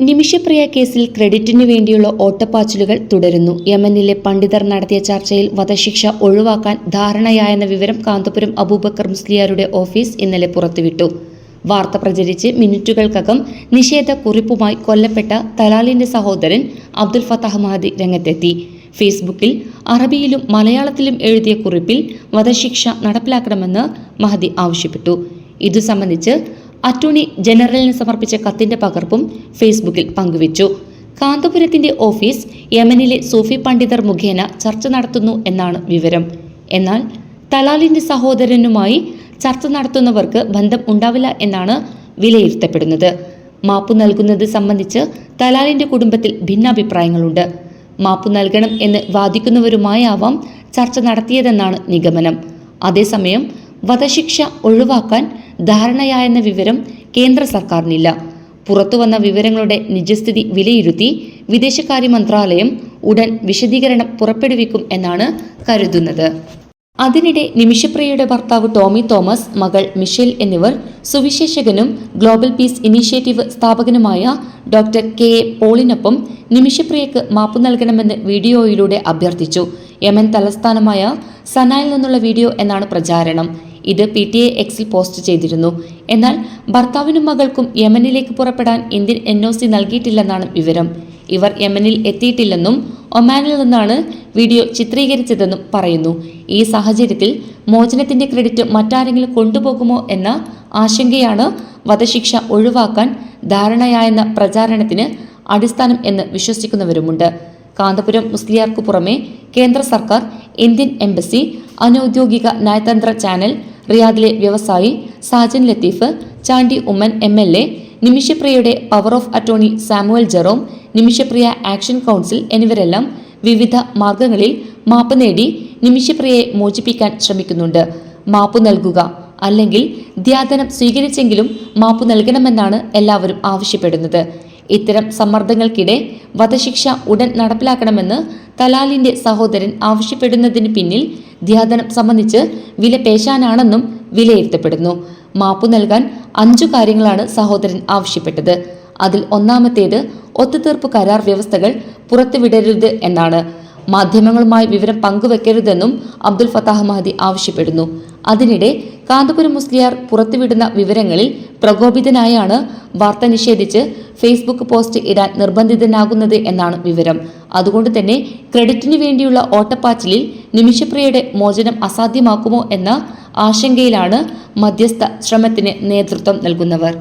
നിമിഷപ്രിയ കേസിൽ ക്രെഡിറ്റിനു വേണ്ടിയുള്ള ഓട്ടപ്പാച്ചിലുകൾ തുടരുന്നു. യമനിലെ പണ്ഡിതർ നടത്തിയ ചർച്ചയിൽ വധശിക്ഷ ഒഴിവാക്കാൻ ധാരണയായെന്ന വിവരം കാന്തപുരം അബൂബക്കർ മുസ്ലിയാരുടെ ഓഫീസ് ഇന്നലെ പുറത്തുവിട്ടു. വാർത്ത പ്രചരിച്ച് മിനിറ്റുകൾക്കകം നിഷേധ കുറിപ്പുമായി കൊല്ലപ്പെട്ട തലാലിന്റെ സഹോദരൻ അബ്ദുൽ ഫത്താഹ് മഹദി രംഗത്തെത്തി. ഫേസ്ബുക്കിൽ അറബിയിലും മലയാളത്തിലും എഴുതിയ കുറിപ്പിൽ വധശിക്ഷ നടപ്പിലാക്കണമെന്ന് മഹദി ആവശ്യപ്പെട്ടു. ഇതു സംബന്ധിച്ച് അറ്റോർണി ജനറലിന് സമർപ്പിച്ച കത്തിന്റെ പകർപ്പും ഫേസ്ബുക്കിൽ പങ്കുവച്ചു. കാന്തപുരത്തിന്റെ ഓഫീസ് യമനിലെ സൂഫി പണ്ഡിതർ മുഖേന ചർച്ച നടത്തുന്നു എന്നാണ് വിവരം. എന്നാൽ തലാലിന്റെ സഹോദരനുമായി ചർച്ച നടത്തുന്നവർക്ക് ബന്ധം ഉണ്ടാവില്ല എന്നാണ് വിലയിരുത്തപ്പെടുന്നത്. മാപ്പു നൽകുന്നത് സംബന്ധിച്ച് തലാലിന്റെ കുടുംബത്തിൽ ഭിന്നാഭിപ്രായങ്ങളുണ്ട്. മാപ്പു നൽകണം എന്ന് വാദിക്കുന്നവരുമായാവാം ചർച്ച നടത്തിയതെന്നാണ് നിഗമനം. അതേസമയം വധശിക്ഷ ഒഴിവാക്കാൻ ധാരണയായെന്ന വിവരം കേന്ദ്ര സർക്കാരിനില്ല. പുറത്തുവന്ന വിവരങ്ങളുടെ നിജസ്ഥിതി വിലയിരുത്തി വിദേശകാര്യ മന്ത്രാലയം ഉടൻ വിശദീകരണം പുറപ്പെടുവിക്കും എന്നാണ് കരുതുന്നത്. അതിനിടെ നിമിഷപ്രിയയുടെ ഭർത്താവ് ടോമി തോമസ് മകൾ മിഷേൽ എന്നിവർ സുവിശേഷകനും ഗ്ലോബൽ പീസ് ഇനീഷ്യേറ്റീവ് സ്ഥാപകനുമായ ഡോക്ടർ കെ എ പോളിനൊപ്പം നിമിഷപ്രിയക്ക് മാപ്പ് നൽകണമെന്ന് വീഡിയോയിലൂടെ അഭ്യർത്ഥിച്ചു. യമൻ തലസ്ഥാനമായ സനായിൽ നിന്നുള്ള വീഡിയോ എന്നാണ് പ്രചാരണം. ഇത് പി ടി എ എക്സിൽ പോസ്റ്റ് ചെയ്തിരുന്നു. എന്നാൽ ഭർത്താവിനും മകൾക്കും യമനിലേക്ക് പുറപ്പെടാൻ ഇന്ത്യൻ എൻ ഒ സി നൽകിയിട്ടില്ലെന്നാണ് വിവരം. ഇവർ യമനിൽ എത്തിയിട്ടില്ലെന്നും ഒമാനിൽ നിന്നാണ് വീഡിയോ ചിത്രീകരിച്ചതെന്നും പറയുന്നു. ഈ സാഹചര്യത്തിൽ മോചനത്തിന്റെ ക്രെഡിറ്റ് മറ്റാരെങ്കിലും കൊണ്ടുപോകുമോ എന്ന ആശങ്കയാണ് വധശിക്ഷ ഒഴിവാക്കാൻ ധാരണയായെന്ന പ്രചാരണത്തിന് അടിസ്ഥാനം എന്ന് വിശ്വസിക്കുന്നവരുമുണ്ട്. കാന്തപുരം മുസ്ലിയാർക്കു പുറമെ കേന്ദ്ര സർക്കാർ ഇന്ത്യൻ എംബസി അനൌദ്യോഗിക നയതന്ത്ര ചാനൽ റിയാദിലെ വ്യവസായി Sajan Latheef Chandy Oommen M L A നിമിഷപ്രിയയുടെ power of attorney Samuel Jerome Nimishapriya action council എന്നിവരെല്ലാം വിവിധ മാർഗങ്ങളിൽ മാപ്പ് നേടി നിമിഷപ്രിയയെ മോചിപ്പിക്കാൻ ശ്രമിക്കുന്നുണ്ട്. മാപ്പ് നൽകുക അല്ലെങ്കിൽ ധ്യാതനം സ്വീകരിച്ചെങ്കിലും മാപ്പ് നൽകണമെന്നാണ് എല്ലാവരും ആവശ്യപ്പെടുന്നത്. ഇത്തരം സമ്മർദ്ദങ്ങൾക്കിടെ വധശിക്ഷ ഉടൻ നടപ്പിലാക്കണമെന്ന് തലാലിന്റെ സഹോദരൻ ആവശ്യപ്പെടുന്നതിന് പിന്നിൽ ധ്യാതനം സംബന്ധിച്ച് വില പേശാനാണെന്നും വിലയിരുത്തപ്പെടുന്നു. മാപ്പു നൽകാൻ അഞ്ചു കാര്യങ്ങളാണ് സഹോദരൻ ആവശ്യപ്പെട്ടത്. അതിൽ ഒന്നാമത്തേത് ഒത്തുതീർപ്പ് കരാർ വ്യവസ്ഥകൾ പുറത്തുവിടരുത് എന്നാണ്. മാധ്യമങ്ങളുമായി വിവരം പങ്കുവെക്കരുതെന്നും അബ്ദുൽ ഫത്താഹ് മഹദി ആവശ്യപ്പെടുന്നു. അതിനിടെ കാന്തപുരം മുസ്ലിയാർ പുറത്തുവിടുന്ന വിവരങ്ങളിൽ പ്രകോപിതനായാണ് വാർത്ത നിഷേധിച്ച് ഫേസ്ബുക്ക് പോസ്റ്റ് ഇടാൻ നിർബന്ധിതനാകുന്നത് എന്നാണ് വിവരം. അതുകൊണ്ട് തന്നെ ക്രെഡിറ്റിനു വേണ്ടിയുള്ള ഓട്ടപ്പാച്ചിലിൽ നിമിഷപ്രിയയുടെ മോചനം അസാധ്യമാക്കുമോ എന്ന ആശങ്കയിലാണ് മധ്യസ്ഥ ശ്രമത്തിന് നേതൃത്വം നൽകുന്നവർ.